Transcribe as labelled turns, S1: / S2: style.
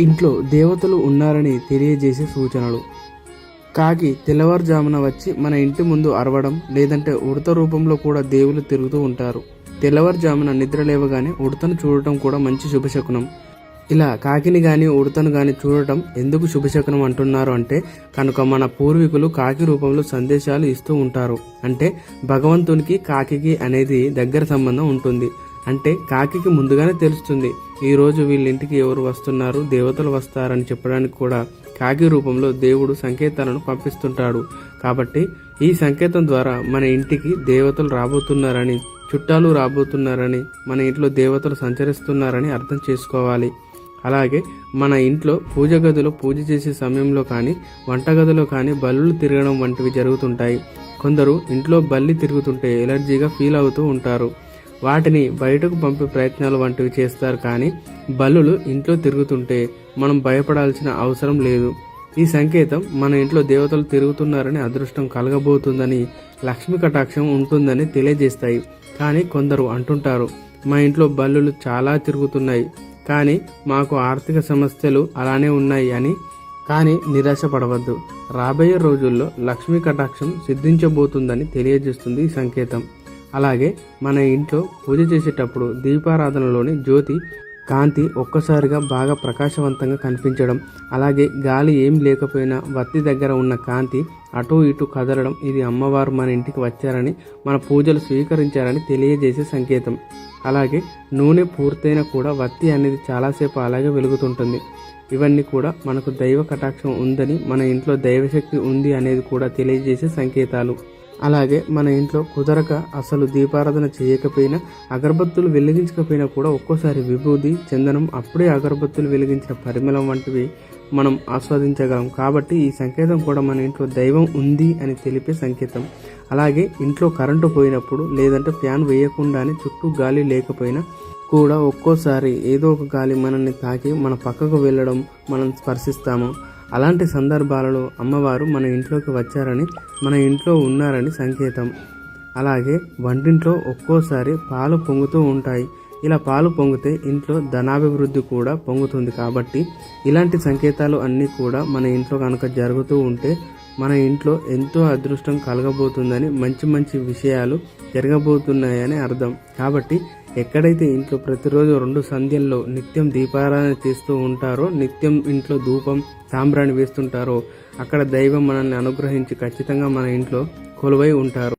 S1: ఇంట్లో దేవతలు ఉన్నారని తెలియజేసే సూచనలు. కాకి తెల్లవారుజామున వచ్చి మన ఇంటి ముందు అరవడం లేదంటే ఉడత రూపంలో కూడా దేవులు తిరుగుతూ ఉంటారు. తెల్లవారుజామున నిద్ర లేవగానే ఉడతను చూడటం కూడా మంచి శుభశకునం. ఇలా కాకిని గాని ఉడతను గాని చూడటం ఎందుకు శుభశకునం అంటున్నారు అంటే కనుక మన పూర్వీకులు కాకి రూపంలో సందేశాలు ఇస్తూ ఉంటారు. అంటే భగవంతునికి కాకికి అనేది దగ్గర సంబంధం ఉంటుంది. అంటే కాకికి ముందుగానే తెలుస్తుంది ఈరోజు వీళ్ళింటికి ఎవరు వస్తున్నారు దేవతలు వస్తారని చెప్పడానికి కూడా కాకి రూపంలో దేవుడు సంకేతాలను పంపిస్తుంటాడు. కాబట్టి ఈ సంకేతం ద్వారా మన ఇంటికి దేవతలు రాబోతున్నారని చుట్టాలు రాబోతున్నారని మన ఇంట్లో దేవతలు సంచరిస్తున్నారని అర్థం చేసుకోవాలి. అలాగే మన ఇంట్లో పూజ గదిలో పూజ చేసే సమయంలో కానీ వంటగదిలో కానీ బల్లులు తిరగడం వంటివి జరుగుతుంటాయి. కొందరు ఇంట్లో బల్లి తిరుగుతుంటే ఎలర్జీగా ఫీల్ అవుతూ ఉంటారు. వాటిని బయటకు పంపే ప్రయత్నాలు వంటివి చేస్తారు కానీ బల్లులు ఇంట్లో తిరుగుతుంటే మనం భయపడాల్సిన అవసరం లేదు. ఈ సంకేతం మన ఇంట్లో దేవతలు తిరుగుతున్నారని అదృష్టం కలగబోతుందని లక్ష్మి కటాక్షం ఉంటుందని తెలియజేస్తాయి. కానీ కొందరు అంటుంటారు మా ఇంట్లో బల్లులు చాలా తిరుగుతున్నాయి కానీ మాకు ఆర్థిక సమస్యలు అలానే ఉన్నాయి అని. కానీ నిరాశపడవద్దు. రాబోయే రోజుల్లో లక్ష్మీ కటాక్షం సిద్ధించబోతుందని తెలియజేస్తుంది ఈ సంకేతం. అలాగే మన ఇంట్లో పూజ చేసేటప్పుడు దీపారాధనలోని జ్యోతి కాంతి ఒక్కసారిగా బాగా ప్రకాశవంతంగా కనిపించడం అలాగే గాలి ఏం లేకపోయినా వత్తి దగ్గర ఉన్న కాంతి అటు ఇటు కదలడం ఇది అమ్మవారు మన ఇంటికి వచ్చారని మన పూజలు స్వీకరించారని తెలియజేసే సంకేతం. అలాగే నూనె పూర్తయినా కూడా వత్తి అనేది చాలాసేపు అలాగే వెలుగుతుంటుంది. ఇవన్నీ కూడా మనకు దైవ కటాక్షం ఉందని మన ఇంట్లో దైవశక్తి ఉంది అనేది కూడా తెలియజేసే సంకేతాలు. అలాగే మన ఇంట్లో కుదరక అసలు దీపారాధన చేయకపోయినా అగరబత్తులు వెలిగించకపోయినా కూడా ఒక్కోసారి విభూది చందనం అప్పుడే అగరబత్తులు వెలిగించిన పరిమళం వంటివి మనం ఆస్వాదించగలం. కాబట్టి ఈ సంకేతం కూడా మన ఇంట్లో దైవం ఉంది అని తెలిపే సంకేతం. అలాగే ఇంట్లో కరెంటు పోయినప్పుడు లేదంటే ఫ్యాన్ వేయకుండానే చుట్టూ గాలి లేకపోయినా కూడా ఒక్కోసారి ఏదో ఒక గాలి మనల్ని తాకి మన పక్కకు వెళ్ళడం మనం స్పర్శిస్తాము. అలాంటి సందర్భాలలో అమ్మవారు మన ఇంట్లోకి వచ్చారని మన ఇంట్లో ఉన్నారని సంకేతం. అలాగే వంటింట్లో ఒక్కోసారి పాలు పొంగుతూ ఉంటాయి. ఇలా పాలు పొంగితే ఇంట్లో ధనాభివృద్ధి కూడా పొంగుతుంది కాబట్టి ఇలాంటి సంకేతాలు అన్నీ కూడా మన ఇంట్లో కనుక జరుగుతూ ఉంటే మన ఇంట్లో ఎంతో అదృష్టం కలగబోతుందని మంచి మంచి విషయాలు జరగబోతున్నాయని అర్థం. కాబట్టి ఎక్కడైతే ఇంట్లో ప్రతిరోజు రెండు సంధ్యల్లో నిత్యం దీపారాధన చేస్తూ ఉంటారో నిత్యం ఇంట్లో ధూపం సాంబ్రాణి వేస్తుంటారో అక్కడ దైవం మనల్ని అనుగ్రహించి ఖచ్చితంగా మన ఇంట్లో కొలువై ఉంటారు.